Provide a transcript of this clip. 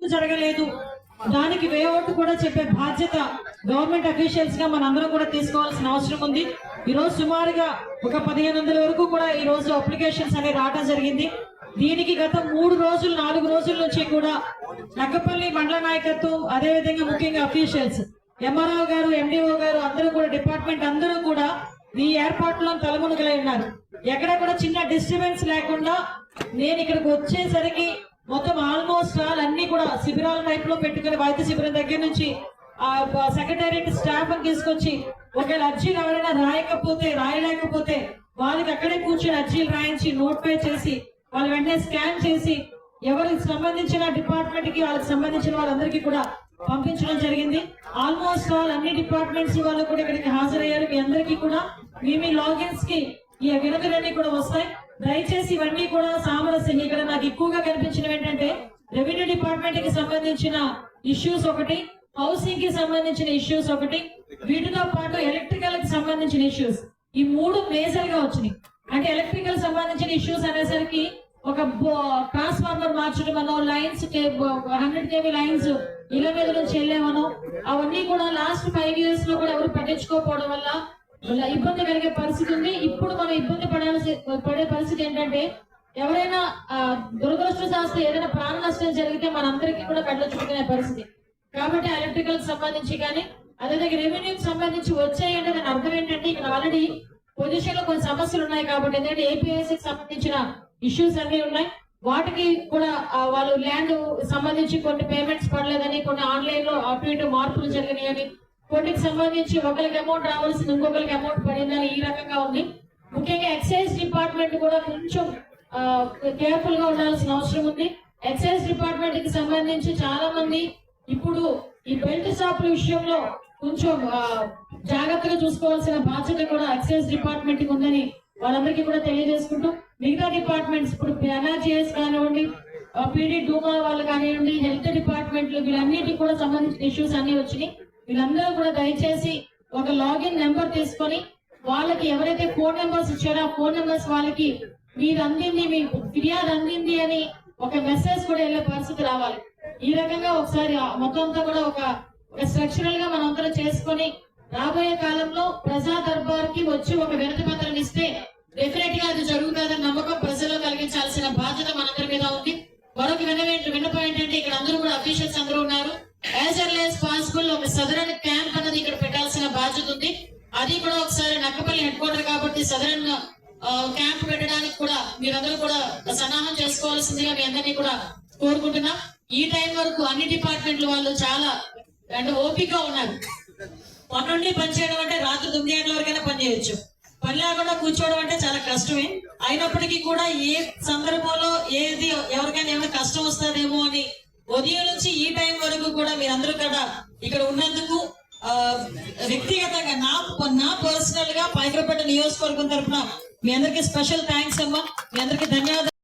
జరగలేదు. దానికి వేఅవుట్ కూడా చెప్పే బాధ్యత గవర్నమెంట్ అఫీషియల్స్గా మనందరం కూడా తీసుకోవాల్సిన అవసరం ఉంది. ఈ రోజు సుమారుగా ఒక పదిహేను వందల వరకు కూడా ఈ రోజు అప్లికేషన్స్ అనేవి రావడం జరిగింది. దీనికి గత మూడు రోజులు నాలుగు రోజుల నుంచి కూడా నక్కపల్లి మండల నాయకత్వం అదేవిధంగా ముఖ్యంగా అఫీషియల్స్ ఎంఆర్ఓ గారు ఎండిఓ గారు అందరూ కూడా డిపార్ట్మెంట్ అందరూ కూడా ఈ ఏర్పాట్లో తలమునుగులై ఉన్నారు. ఎక్కడ కూడా చిన్న డిస్టర్బెన్స్ లేకుండా నేను ఇక్కడికి వచ్చేసరికి మొత్తం ఆల్మోస్ట్ ఆల్ అన్ని కూడా శిబిరాల టైప్లో పెట్టుకుని వైద్య శిబిరం దగ్గర నుంచి ఆ సెక్రటేరియట్ స్టాఫ్ తీసుకొచ్చి ఒకవేళ అర్జీలు ఎవరైనా రాయకపోతే రాయలేకపోతే వాళ్ళకి అక్కడే కూర్చొని అర్జీలు రాయించి నోట్ పే చేసి వాళ్ళు వెంటనే స్కాన్ చేసి ఎవరికి సంబంధించిన డిపార్ట్మెంట్కి వాళ్ళకి సంబంధించిన వాళ్ళందరికీ కూడా పంపించడం జరిగింది. ఆల్మోస్ట్ ఆల్ అన్ని డిపార్ట్మెంట్స్ వాళ్ళు కూడా ఇక్కడికి హాజరయ్యారు. మీ అందరికీ కూడా మీ మీ లాగిన్స్కి ఈ వినతులన్నీ కూడా వస్తాయి. దయచేసి ఇవన్నీ కూడా సామరస్యం. ఇక్కడ నాకు ఎక్కువగా కనిపించినవి ఏంటంటే రెవెన్యూ డిపార్ట్మెంట్కి సంబంధించిన ఇష్యూస్ ఒకటి హౌసింగ్కి సంబంధించిన ఇష్యూస్ ఒకటి వీటితో పాటు ఎలక్ట్రికల్కి సంబంధించిన ఇష్యూస్. ఈ మూడు మేజర్గా వచ్చినాయి. అంటే ఎలక్ట్రికల్ సంబంధించిన ఇష్యూస్ అనేసరికి ఒక ట్రాన్స్ఫార్మర్ మార్చడం అనో లైన్స్ హండ్రెడ్ కేవీ లైన్స్ ఇళ్ళ మీద నుంచి వెళ్ళామనో అవన్నీ కూడా లాస్ట్ ఫైవ్ ఇయర్స్లో కూడా ఎవరు పట్టించుకోకపోవడం వల్ల ఇబ్బంది కలిగే పరిస్థితి ఉంది. ఇప్పుడు మనం ఇబ్బంది పడే పడే పరిస్థితి ఏంటంటే ఎవరైనా ఆ, దురదృష్టశాస్త్రం ఏదైనా ప్రాణ నష్టం జరిగితే మనందరికీ కూడా కళ్ళు చుట్టుకునే పరిస్థితి. కాబట్టి ఎలక్ట్రికల్ సంబంధించి కానీ అదేవిధంగా రెవెన్యూకి సంబంధించి వచ్చాయంటే దాని అర్థం ఏంటంటే ఇక్కడ ఆల్రెడీ పొజిషన్లో కొన్ని సమస్యలు ఉన్నాయి కాబట్టి ఎందుకంటే ఏపీఎస్సి సంబంధించిన ఇష్యూస్ అన్ని ఉన్నాయి. వాటికి కూడా వాళ్ళు ల్యాండ్ సంబంధించి కొన్ని పేమెంట్స్ పడలేదని కొన్ని ఆన్లైన్లో అటు ఇటు మార్పులు జరిగినాయని కొన్నికి సంబంధించి ఒకరికి అమౌంట్ రావాల్సింది ఇంకొకరికి అమౌంట్ పడిందని ఈ రకంగా ఉంది. ముఖ్యంగా ఎక్సైజ్ డిపార్ట్మెంట్ కూడా కొంచెం కేర్ఫుల్గా ఉండాల్సిన అవసరం ఉంది. ఎక్సైజ్ డిపార్ట్మెంట్కి సంబంధించి చాలా మంది ఇప్పుడు ఈ బెల్ట్ షాపుల విషయంలో కొంచెం జాగ్రత్తగా చూసుకోవాల్సిన బాధ్యత కూడా ఎక్సైజ్ డిపార్ట్మెంట్కి ఉందని వాళ్ళందరికీ కూడా తెలియజేసుకుంటూ మిగతా డిపార్ట్మెంట్స్ ఇప్పుడు ఎన్ఆర్జీఎస్ కానివ్వండి పీడీ డూమా వాళ్ళు కానివ్వండి హెల్త్ డిపార్ట్మెంట్ వీళ్ళన్నిటికి కూడా సంబంధించిన ఇష్యూస్ అన్ని వచ్చినాయి. వీళ్ళందరూ కూడా దయచేసి ఒక లాగిన్ నెంబర్ తీసుకొని వాళ్ళకి ఎవరైతే ఫోన్ నెంబర్స్ ఇచ్చారో ఆ ఫోన్ నెంబర్స్ వాళ్ళకి మీరు అందింది మీ ఫిర్యాదు అందింది అని ఒక మెసేజ్ కూడా వెళ్ళే పరిస్థితి రావాలి. ఈ రకంగా ఒకసారి ఆ మొత్తం అంతా కూడా ఒక ఒక స్ట్రక్చరల్గా మనం అందరం చేసుకొని రాబోయే కాలంలో ప్రజా దర్బార్కి వచ్చి ఒక వినతి పత్రం ఇస్తే డెఫినెట్గా అది జరుగుతుందని నమ్మకం ప్రజల్లో కలిగించాల్సిన బాధ్యత మనందరి మీద ఉంది. మరొక వినవే విన్నపం ఏంటంటే ఇక్కడ అందరూ కూడా అఫీషియల్స్ అందరూ ఉన్నారు. యాజ్ ఎర్లీ యాజ్ పాసిబుల్ ఒక సదరన్ అది కూడా ఒకసారి నక్కపల్లి హెడ్ క్వార్టర్ కాబట్టి సదరన్ క్యాంప్ పెట్టడానికి కూడా మీరందరూ కూడా సన్నాహం చేసుకోవాల్సిందిగా మీ అందరినీ కూడా కోరుకుంటున్నాం. ఈ టైం వరకు అన్ని డిపార్ట్మెంట్ల వాళ్ళు చాలా అంటే ఓపిక ఉన్నారు. పన్నుండి పని చేయడం అంటే రాత్రి తొమ్మిది గంటల వరకైనా పని చేయొచ్చు. పని లేకుండా కూర్చోవడం అంటే చాలా కష్టమే. అయినప్పటికీ కూడా ఏ సందర్భంలో ఏది ఎవరికైనా ఏమైనా కష్టం వస్తుందేమో అని ఉదయం నుంచి ఈ టైం వరకు కూడా మీరందరూ కూడా ఇక్కడ ఉన్నందుకు వ్యక్తిగతంగా నా నా పర్సనల్గా పైకరపేట నియోజకవర్గం తరఫున మీ అందరికి స్పెషల్ థ్యాంక్స్ అమ్మా. మీ అందరికి ధన్యవాదాలు.